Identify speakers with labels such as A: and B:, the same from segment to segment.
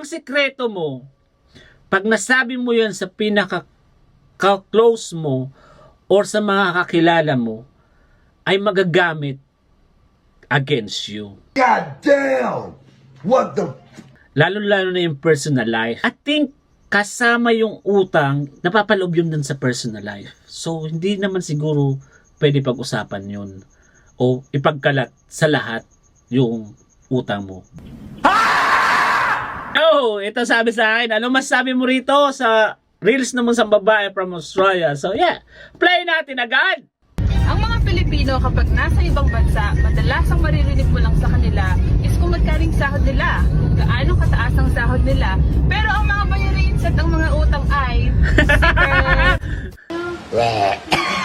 A: ang sikreto mo, pag nasabi mo yan sa pinaka ka- close mo or sa mga kakilala mo, ay magagamit against you.
B: God damn! What the
A: Lalo-lalo na yung personal life. I think kasama yung utang, napapaloob yun dun sa personal life. So, hindi naman siguro pwede pag-usapan yun. O ipagkalat sa lahat yung utang mo. Oh, ito sabi sa akin. Ano masabi mo rito sa reels naman sa babae from Australia? So, yeah. Play natin agad!
C: Ang mga Pilipino kapag nasa ibang bansa, madalas ang maririnig mo lang sa kanila is kung magkaling sahod nila, kung gaano kataas ang sahod nila. Pero ang mga bayarins at ang mga utang ay secret.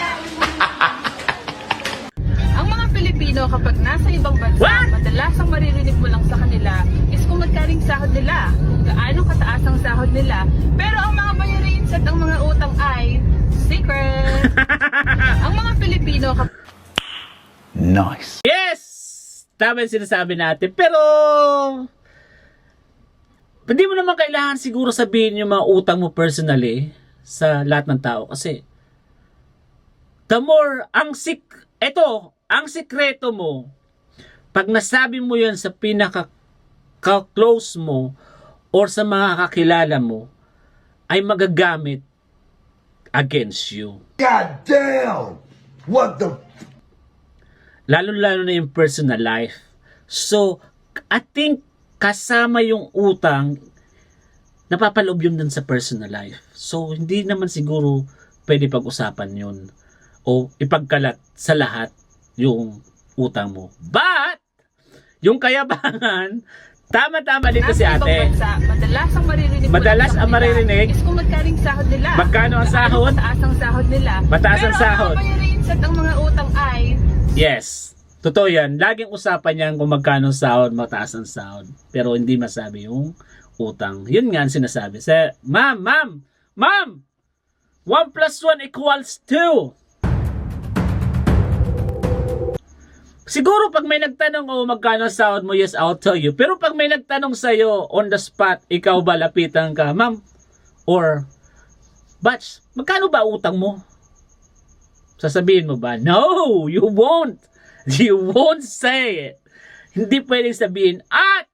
C: Pilipino kapag nasa ibang bansa,
A: What?
C: madalas ang maririnig mo lang sa kanila is kung magkaling sahod nila, kung gaano kataas ang sahod nila. Pero ang mga bayarins at ang mga utang ay secret. ang mga Pilipino kapag
B: Nice.
A: Yes! Tama yung sinasabi natin. Pero, hindi mo naman kailangan siguro sabihin yung mga utang mo personally sa lahat ng tao. Kasi, the more, ang sik, eto, ang sikreto mo, pag nasabi mo yan sa pinaka ka- close mo or sa mga kakilala mo, ay magagamit against you.
B: God damn! What the
A: lalo-lalo na yung personal life. So, I think kasama yung utang, napapaloob yun dun sa personal life. So, hindi naman siguro pwede pag-usapan yun o ipagkalat sa lahat yung utang mo. But, yung kayabangan, tama-tama dito si ate.
C: bansa, madalas ang maririnig
A: Madalas ang maririnig?
C: is kung magkaling sahod nila.
A: Magkano ang sahod?
C: Mataas ang sahod nila.
A: Mataas ang
C: Pero
A: sahod.
C: ang bayarins at ang mga utang ay
A: Yes. Totoo yan. Laging usapan yan kung magkano sahod, mataas ang sahod. Pero hindi masabi yung utang. Yun nga ang sinasabi. Sa, ma'am, ma'am, ma'am! 1 plus 1 equals 2. Siguro pag may nagtanong, oh, magkano sahod mo, yes, I'll tell you. Pero pag may nagtanong sa'yo, on the spot, ikaw ba lapitan ka, ma'am? Or, batch, magkano ba utang mo? Sasabihin mo ba? No, you won't. You won't say it. Hindi pwedeng sabihin, at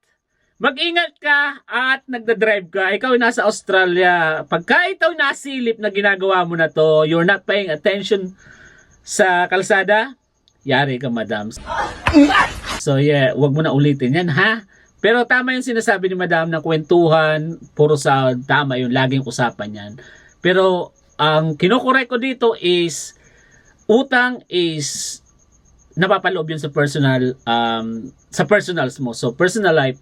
A: mag-ingat ka at nagda-drive ka. Ikaw nasa Australia. Pagka ikaw nasilip na ginagawa mo na to, you're not paying attention sa kalsada, yari ka, madam. So yeah, wag mo na ulitin yan, ha? Pero tama yung sinasabi ni madam na kwentuhan, puro sa tama yun, laging usapan yan. Pero ang kinukorek ko dito is utang is napapaloob yun sa personal um, sa personals mo. So personal life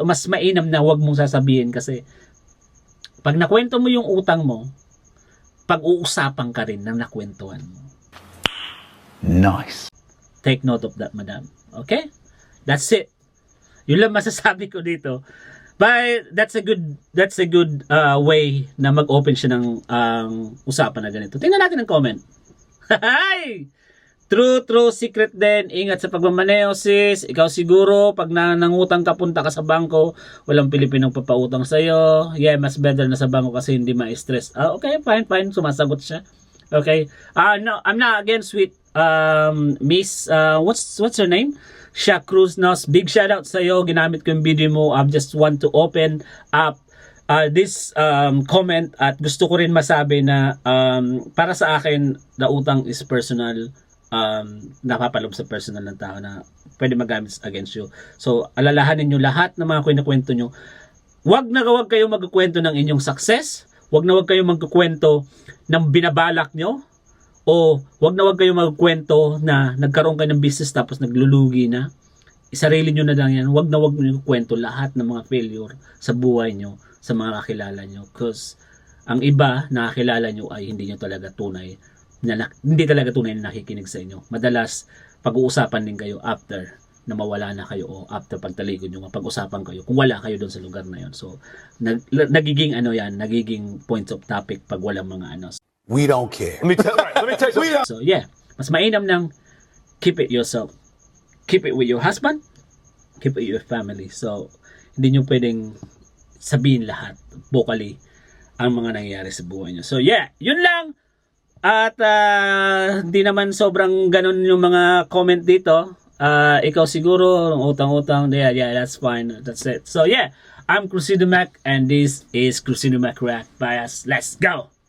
A: mas mainam na wag mong sasabihin kasi pag nakwento mo yung utang mo, pag-uusapan ka rin ng nakwentuhan mo.
B: Nice.
A: Take note of that, madam. Okay? That's it. Yun lang masasabi ko dito. But that's a good that's a good uh, way na mag-open siya ng um, usapan na ganito. Tingnan natin ang comment. Hi! True, true, secret din. Ingat sa pagmamaneho, sis. Ikaw siguro, pag nanangutang ka, punta ka sa bangko, walang Pilipinong papautang sa'yo. Yeah, mas better na sa bangko kasi hindi ma-stress. Ah, okay, fine, fine. Sumasagot siya. Okay. Ah, no, I'm not against with um, Miss, uh, what's, what's her name? Sha Cruz Nos. Big shout out sa'yo. Ginamit ko yung video mo. I just want to open up uh, this um, comment at gusto ko rin masabi na um, para sa akin, the utang is personal um, napapalob sa personal ng tao na pwede magamit against you. So, alalahanin nyo lahat ng mga kwento nyo. Huwag na huwag kayo magkukwento ng inyong success. Huwag na huwag kayo magkukwento ng binabalak nyo. O huwag na huwag kayo magkwento na nagkaroon kayo ng business tapos naglulugi na. Isarili nyo na lang yan. Huwag na huwag nyo kwento lahat ng mga failure sa buhay nyo, sa mga kakilala nyo. Because ang iba na kakilala nyo ay hindi nyo talaga tunay na, hindi talaga tunay na nakikinig sa inyo. Madalas, pag-uusapan din kayo after na mawala na kayo o after pagtalikod nyo, pag-usapan kayo kung wala kayo doon sa lugar na yon. So, nag, nagiging ano yan, nagiging points of topic pag walang mga ano.
B: We don't care.
D: Let me tell, right, let me tell you something.
A: So, yeah, mas mainam ng keep it yourself. Keep it with your husband, keep it with your family. So, hindi nyo pwedeng sabihin lahat vocally ang mga nangyayari sa buhay nyo. So yeah, yun lang. At ah, hindi naman sobrang ganun yung mga comment dito. Ah, ikaw siguro, utang-utang, yeah, yeah, that's fine. That's it. So yeah, I'm Crucido Mac and this is Crucido Mac React Bias. Let's go!